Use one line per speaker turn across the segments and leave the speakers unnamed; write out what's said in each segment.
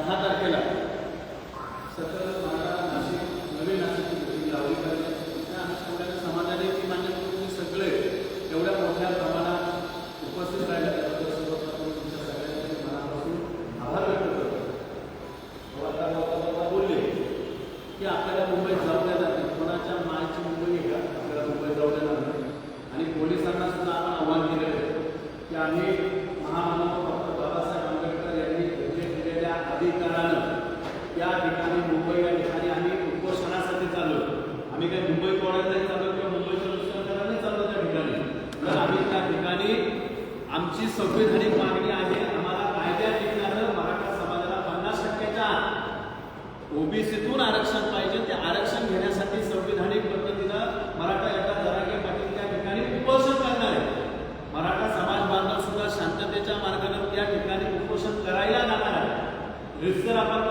दहा तारखेला सतत संविधानिक मागणी आहे आम्हाला कायद्या लिहिणारं मराठा समाजाला पन्नास टक्क्याच्या ओबीसीतून आरक्षण पाहिजे ते आरक्षण घेण्यासाठी संविधानिक पद्धतीनं मराठा एका दराके पाटील त्या ठिकाणी उपोषण करणार आहे. मराठा समाज बांधव सुद्धा शांततेच्या मार्गाने त्या ठिकाणी उपोषण करायला जाणार आहे. रिस्तर आपण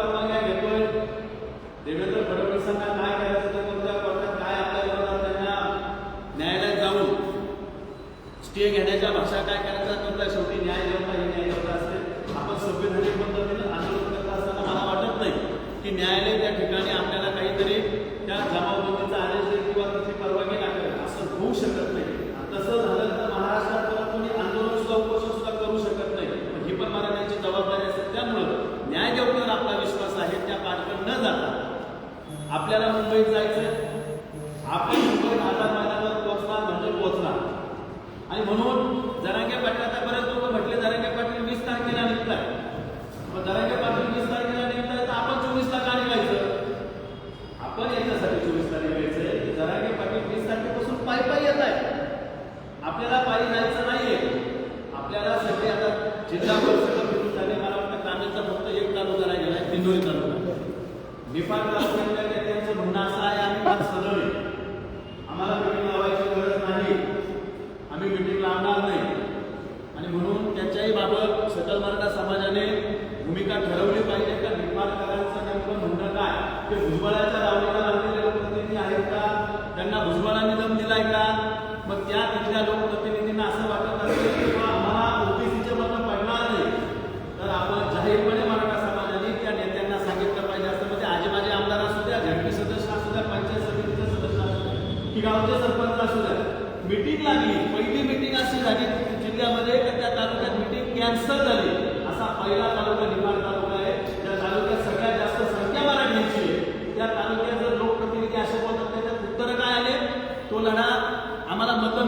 나에게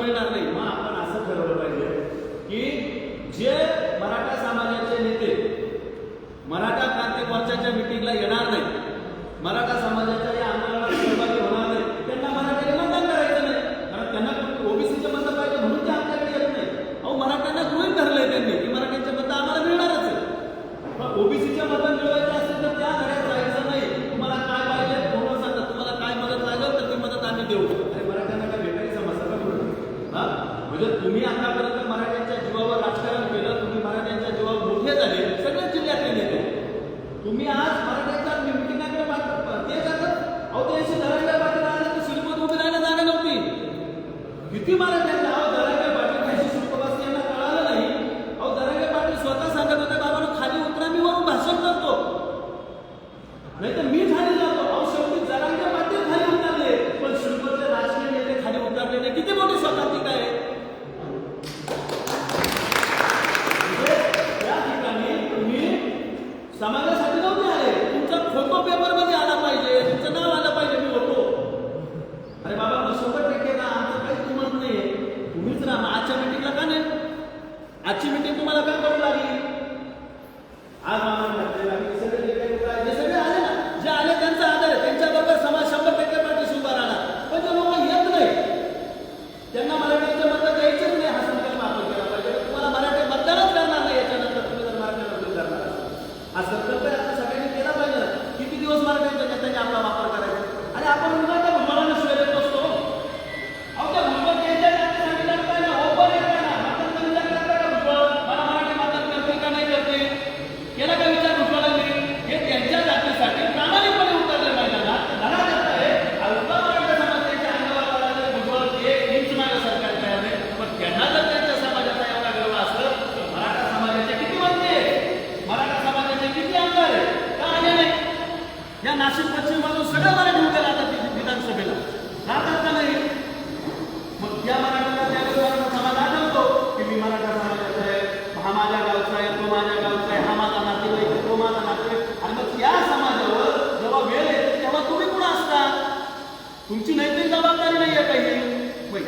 मिळणार नाही मग the meantime.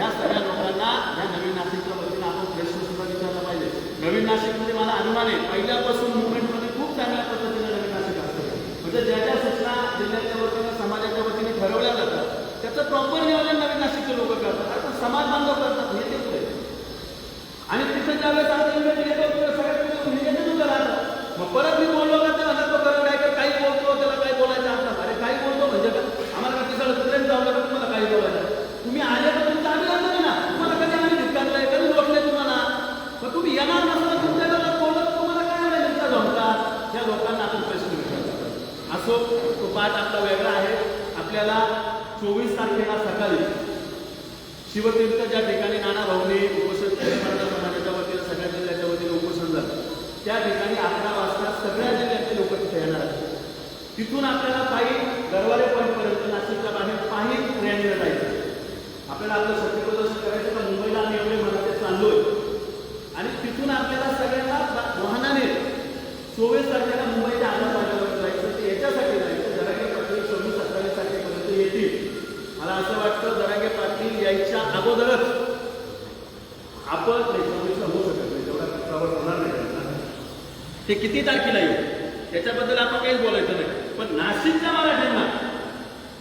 या सगळ्या लोकांना ह्या नवीन नाशिकच्या वतीनं आपण प्रश्न सुद्धा विचारला पाहिजे. नवीन नाशिकमध्ये मला अनुमान आहे पहिल्यापासून मुवमेंटमध्ये खूप चांगल्या पद्धतीने नवीन नाशिक असतं. म्हणजे ज्या ज्या सूचना जिल्ह्याच्या वतीनं समाजाच्या वतीने ठरवल्या जातात त्याचं प्रॉपर नियोजन नवीन नाशिकचे लोक करतात. आता समाज बांधव करतात हे तेच आहे. आणि तिथं ज्यावेळेस आता इव्हेंट येतो तेव्हा सगळ्यात पहिले नियोजन उभं राहतं मग परत मी बोललो का ते म्हणतात तो खरं काय काही बोलतो त्याला काही बोलायचं असतात अरे काही बोलतो म्हणजे काय? आम्हाला का सगळं कुत्र्याने चावलं का तुम्हाला काही बोलायचं तुम्ही आले तर तुमचं अभिनंदन आहे ना तुम्हाला कधी आम्ही धिक्कारलंय कधी रोखले तुम्हाला मग तुम्ही येणार नसलं तुमच्या घरात बोलत तुम्हाला काय मिळेल तुमचा धोका या लोकांना आपण प्रश्न विचारतो असो तो पाठ आपला वेगळा आहे आपल्याला चोवीस तारखेला सकाळी शिवतीर्थ ज्या ठिकाणी नाना भाऊनी उपोषण केले मराठा समाजाच्या वतीनं सगळ्या जिल्ह्याच्या वतीनं उपोषण झालं त्या ठिकाणी अकरा वाजता सगळ्या जिल्ह्यातले लोक तिथे येणार आहेत. तिथून आपल्याला पायी गरवारे पॉईंटपर्यंत नाशिकच्या बाहेर पायी ट्रेनला जायचं. आपल्याला आपलं शक्ती प्रदर्शन करायचं तर मुंबईला आम्ही एवढे मराठे चाललोय. आणि तिथून आपल्याला सगळ्यांना वाहनाने चोवीस तारखेला मुंबईच्या आधार मार्गावर जायचं ते याच्यासाठी जायचं जरांगे पाटील सव्वीस सत्तावीस तारखेपर्यंत येतील मला असं वाटतं जरांगे पाटील यायच्या अगोदरच आपण नाही सव्वीसला होऊ शकत नाही तेवढा प्रवास होणार नाही त्यांना. ते किती तारखेला येईल? त्याच्याबद्दल आपण काहीच बोलायचं नाही. पण नाशिकच्या मराठ्यांना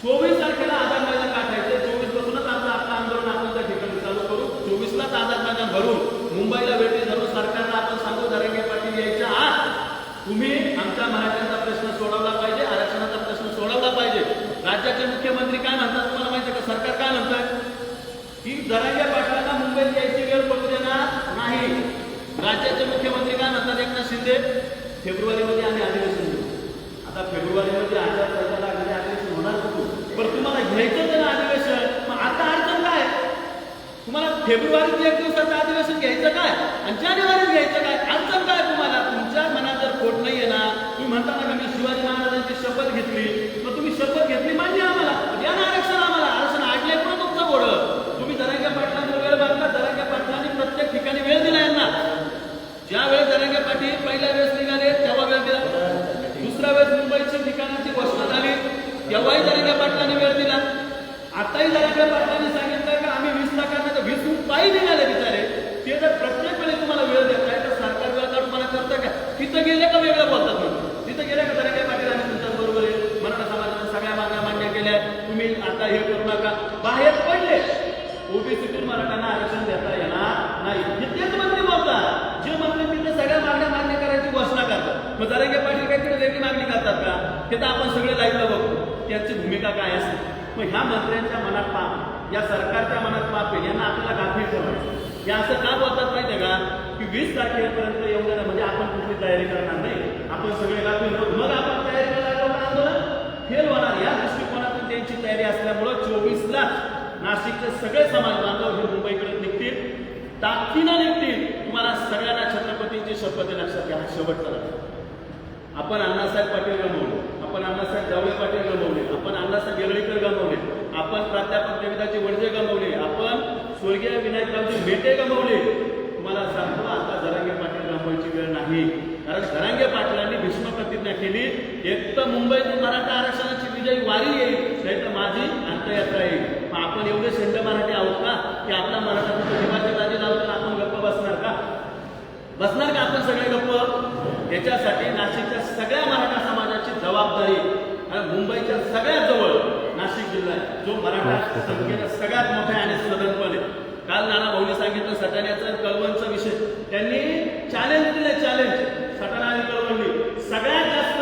चोवीस तारखेला आझाद मैदान काढायचं चोवीस पासूनच आपलं आपलं आंदोलन आपण त्या ठिकाणी चालू करू. चोवीसलाच आझाद मैदान भरून मुंबईला भेटी धरून सरकारला आपण सांगू धरंगे पाटील यायच्या आत तुम्ही आमच्या मराठ्यांचा प्रश्न सोडवला पाहिजे आरक्षणाचा प्रश्न सोडवला पाहिजे. राज्याचे मुख्यमंत्री काय म्हणतात तुम्हाला माहिती आहे का? सरकार काय म्हणतंय? की धरंगे पाटलांना मुंबईत यायची वेळ पडू देणार नाही. राज्याचे मुख्यमंत्री काय एकनाथ शिंदे फेब्रुवारीमध्ये आम्ही अधिवेशन घेऊ. आता फेब्रुवारीमध्ये आचारसंहिता लागलेले अधिवेशन होणार होतो पण तुम्हाला घ्यायचं तर अधिवेशन? मग आता अडचण काय? तुम्हाला फेब्रुवारीत एक दिवसाचं अधिवेशन घ्यायचं काय? आणि जानेवारीत घ्यायचं काय? अडचण काय तुम्हाला? तुमच्या मनात जर खोट नाहीये ना तुम्ही म्हणता ना मी शिवाजी महाराजांची शपथ घेतली. मग तुम्ही शपथ घेतली मान्य आम्हाला द्या ना आरक्षण आम्हाला आरक्षण आडले पण तुमचं गोड तुम्ही दरांग्या पाटलांचा वेळ मागला दरांग्या पाटलांनी प्रत्येक ठिकाणी वेळ दिला यांना ज्या वेळेस दरांगे पाटील पहिल्या वेळेस निघाले तेव्हा वेळ दिला दुसऱ्या वेळेस मुंबईची ठिकाणाची घोषणा झाली तेव्हाही दरांगे पाटलांनी वेळ दिला आताही दरांगे पाटलांनी सांगितलं की आम्ही वीस लाखांना तर वीस पायी निघाले बिचारे ते जर प्रत्येक वेळी तुम्हाला वेळ देत आहे तर सरकार वेळ काढूपणा करतं का तिथं गेले का वेगळं बोलतात म्हणून तिथं गेले का दरांगे पाटील आम्ही तुमच्या बरोबर आहे मराठा समाजाने सगळ्या मागण्या मान्य केल्या तुम्ही आता हे करू नका बाहेर पडले ओबीसीतून मराठ्यांना आरक्षण देता येणार नाही हे तेच मंत्री बोलतात जे मंत्री तिथे सगळ्या मागण्या मान्य करायची घोषणा करतात मग जरांगे पाटील काहीतरी वेगळी मागणी करतात का? ते तर आपण सगळे लाईव्हला बघतो. त्यांची भूमिका काय असते? मग ह्या मंत्र्यांच्या मनात पाप या सरकारच्या मनात पाप आहे यांना आपल्याला गाफील ठेवायचं. या असं का बोलतात माहितीये का? की वीस तारखेपर्यंत येऊन म्हणजे आपण कुठली तयारी करणार नाही. आपण सगळे गाफील होऊ मग आपण तयारी करायला आंदोलन? फेल होणार. या दृष्टिकोनातून त्यांची तयारी असल्यामुळं चोवीसला नाशिकचे सगळे समाज बांधव हे मुंबईकडे निघतील. ताकदीनं निघतील. तुम्हाला सगळ्यांना छत्रपतींची शपथ लक्षात घ्या शेवटचा आपण अण्णासाहेब पाटील गमावले आपण अण्णासाहेब जावळे पाटील गमावले आपण अण्णासाहेब येगळेकर गमावले आपण प्राध्यापक देविदाचे वडजे गमावले आपण स्वर्गीय विनायकरावजी मेटे गमावले. तुम्हाला सांगतो आता जरांगे पाटील गमवायची वेळ नाही. कारण जरांगे पाटलांनी भीष्म प्रतिज्ञा केली एक तर मुंबईतून मराठा आरक्षणाची विजयी वारी येईल नाही तर माझी अंत्ययात्रा येईल. मग आपण एवढे शेंड मराठी आहोत का? की आपला मराठा हिमाचल राज्य लावतो आपण गप्प बसणार का? बसणार का आपण सगळे गप्प? याच्यासाठी नाशिकच्या सगळ्या मराठा समाजाची जबाबदारी आणि मुंबईच्या सगळ्यात जवळ नाशिक जिल्हा आहे, जो मराठा संख्येनं सगळ्यात मोठा आणि सदन पण आहे काल नाना भाऊने सांगितलं सटाण्याचा कळवणचा विषय. त्यांनी चॅलेंज दिले चॅलेंज सटाणा आणि कळवणी सगळ्यात जास्त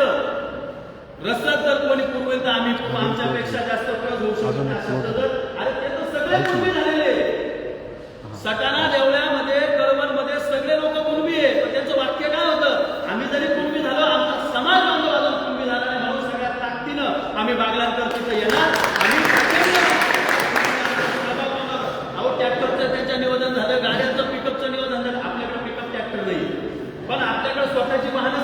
रसद जर कोणी पुरवेल तर आम्ही. आमच्यापेक्षा जास्त प्रस होऊ शकतो. अरे ते तर सगळे पूर्वी झालेले. सटाणा देवळ्यामध्ये कळवणमध्ये सगळे लोक कुणबी आहे पण त्यांचं वाक्य काय होतं आम्ही जरी कुणबी झालो आमचा समाज बांधव अजून कुणबी झाला नाही म्हणून सगळ्या ताकदीनं आम्ही बागलांतर तिथं येणार आणि अहो ट्रॅक्टरचं त्यांच्या निवेदन झालं गाड्यांचं पिकअपचं निवेदन झालं आपल्याकडे पिकअप ट्रॅक्टर नाही पण आपल्याकडे स्वतःची वाहनं